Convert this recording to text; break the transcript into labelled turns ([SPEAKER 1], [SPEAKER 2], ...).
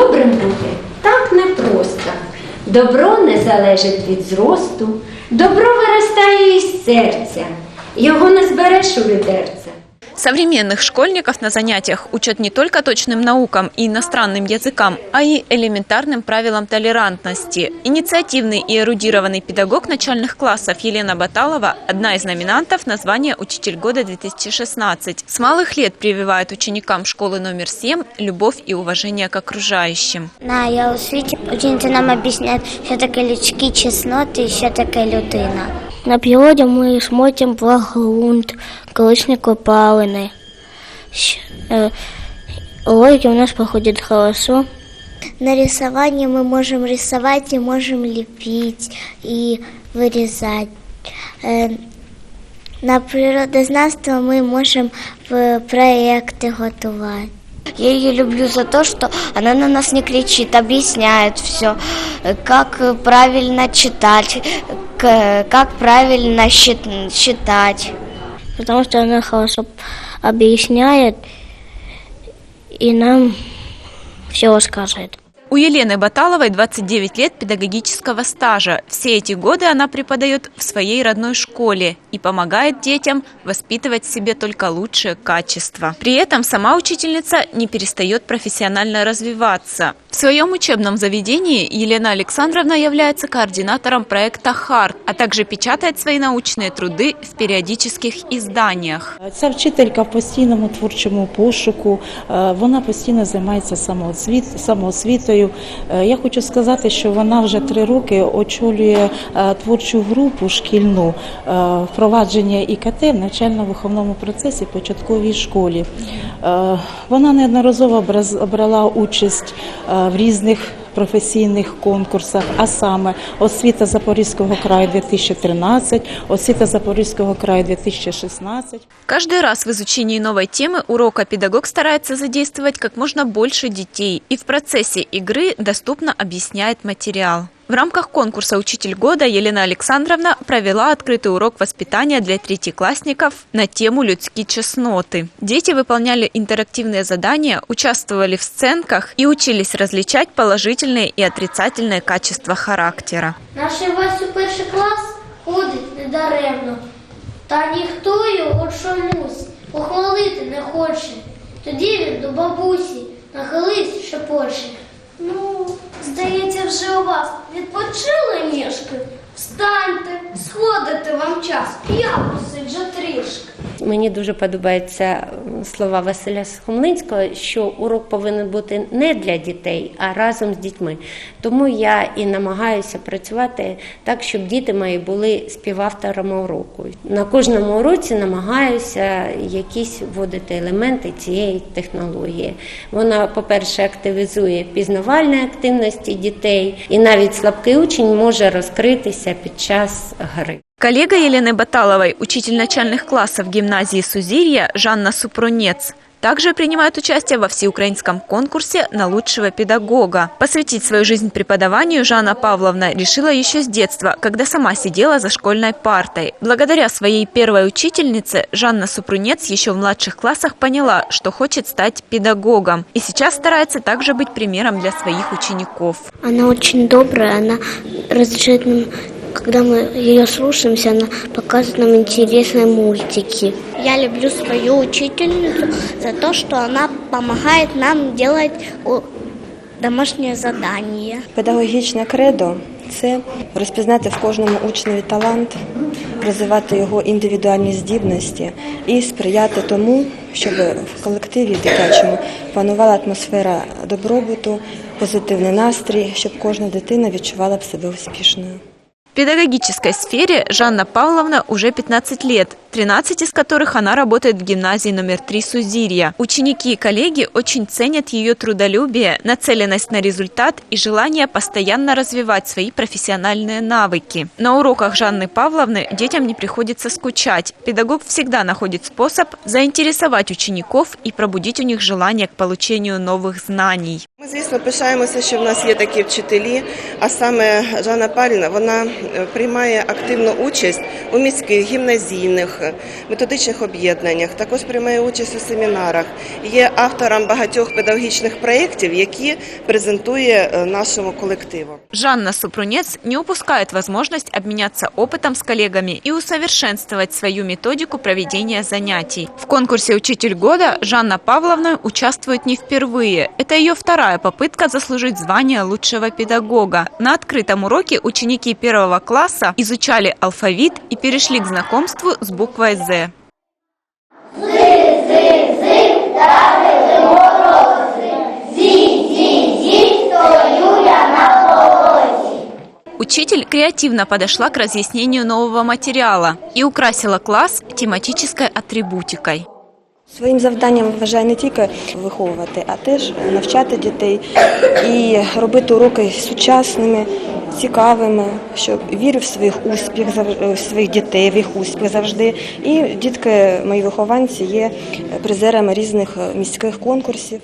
[SPEAKER 1] Добрим бути так непросто. Добро не залежить від зросту, добро виростає із серця, його не збереш у відерце.
[SPEAKER 2] Современных школьников на занятиях учат не только точным наукам и иностранным языкам, а и элементарным правилам толерантности. Инициативный и эрудированный педагог начальных классов Елена Баталова – одна из номинантов на звание «Учитель года 2016». С малых лет прививает ученикам школы номер 7 любовь и уважение к окружающим.
[SPEAKER 3] На я освіті учениця нам об'ясняє, що таке людські чесноти і що таке людина.
[SPEAKER 4] На природі мы смотрим про грунт, колышные копалины. Уроки е, у нас проходят хорошо.
[SPEAKER 3] На рисовании мы можем рисовать и можем лепить и вырезать. Э, на природознавство ми можемо проекти готувати.
[SPEAKER 4] Я ее люблю за то, что она на нас не кричит, объясняет все, как правильно читать, как правильно счит- считать. Потому что она хорошо объясняет и нам все рассказывает.
[SPEAKER 2] У Елены Баталовой 29 лет педагогического стажа. Все эти годы она преподает в своей родной школе и помогает детям воспитывать в себе только лучшие качества. При этом сама учительница не перестает профессионально развиваться. В своем учебном заведении Елена Александровна является координатором проекта «Харт», а также печатает свои научные труды в периодических изданиях.
[SPEAKER 5] Ця вчителька в постійному творчому пошуку, е, вона постійно займається самоосвіт- самоосвітою. Е, Я хочу сказати, що вона вже три роки очолює е, творчу групу шкільну е, впровадження ІКТ в навчально-виховному процесі початковій школі. Вона неодноразово брала участь в різних професійних конкурсах, а саме освіта Запорізького краю 2013, освіта Запорізького краю 2016.
[SPEAKER 2] Каждый раз в изучении новой темы урока педагог старается задействовать как можно больше детей и в процессе игры доступно объясняет материал. В рамках конкурса «Учитель года» Елена Александровна провела открытый урок воспитания для третьеклассников на тему «Людские чесноты». Дети выполняли интерактивные задания, участвовали в сценках и учились различать положительные и отрицательные качества характера.
[SPEAKER 6] Наш Івась у перший клас ходить недаремно, та ніхто його чомусь похвалити не хоче. Тоді він до бабусі нахилився шепоче. Ну, здається, вже у вас відпочили ніжки? Встаньте, сходите вам час, я посиджу трішки.
[SPEAKER 7] Мені дуже подобаються слова Василя Схомницького, що урок повинен бути не для дітей, а разом з дітьми. Тому я і намагаюся працювати так, щоб діти мої були співавторами уроку. На кожному уроці намагаюся якісь вводити елементи цієї технології. Вона, по-перше, активізує пізнавальні активності дітей, і навіть слабкий учень може розкритися під час гри.
[SPEAKER 2] Коллега Елены Баталовой, учитель начальных классов гимназии Сузирья Жанна Супрунец, также принимает участие во всеукраинском конкурсе на лучшего педагога. Посвятить свою жизнь преподаванию Жанна Павловна решила еще с детства, когда сама сидела за школьной партой. Благодаря своей первой учительнице Жанна Супрунец еще в младших классах поняла, что хочет стать педагогом. И сейчас старается также быть примером для своих учеников.
[SPEAKER 4] Она очень добрая, она разрешает нам, когда мы ее слушаемся, она показывает нам интересные мультики.
[SPEAKER 3] Я люблю свою учительницу за то, что она помогает нам делать о, домашнее задание.
[SPEAKER 8] Педагогічне кредо це розпізнати в кожному учневі талант, розвивати його індивідуальні здібності і сприяти тому, щоб в колективі дитячому панувала атмосфера добробуту, позитивний настрій, щоб кожна дитина відчувала б себе успішною.
[SPEAKER 2] В педагогической сфере Жанна Павловна уже 15 лет, 13 из которых она работает в гимназии номер 3 Сузирья. Ученики и коллеги очень ценят ее трудолюбие, нацеленность на результат и желание постоянно развивать свои профессиональные навыки. На уроках Жанны Павловны детям не приходится скучать. Педагог всегда находит способ заинтересовать учеников и пробудить у них желание к получению новых знаний.
[SPEAKER 9] Ми, звісно, пишаємося, що в нас є такі вчителі, а саме Жанна Паліна, вона е, приймає активну участь у міських гімназійних е, методичних об'єднаннях, також приймає участь у семінарах. Є автором багатьох педагогічних проєктів, які презентує е, нашому колективу.
[SPEAKER 2] Жанна Супрунец не упускает возможность обменяться опытом с коллегами и усовершенствовать свою методику проведения занятий. В конкурсе «Учитель года» Жанна Павловна участвует не впервые. Это ее вторая попытка заслужить звание лучшего педагога. На открытом уроке ученики первого класса изучали алфавит и перешли к знакомству с буквой «З». Учитель креативно подошла к разъяснению нового материала и украсила класс тематической атрибутикой.
[SPEAKER 8] Своїм завданням вважаю не тільки виховувати, а теж навчати дітей і робити уроки сучасними, цікавими, щоб вірю в своїх успіх, в своїх дітей, в їх успіх завжди. І дітки, мої вихованці, є призерами різних міських конкурсів.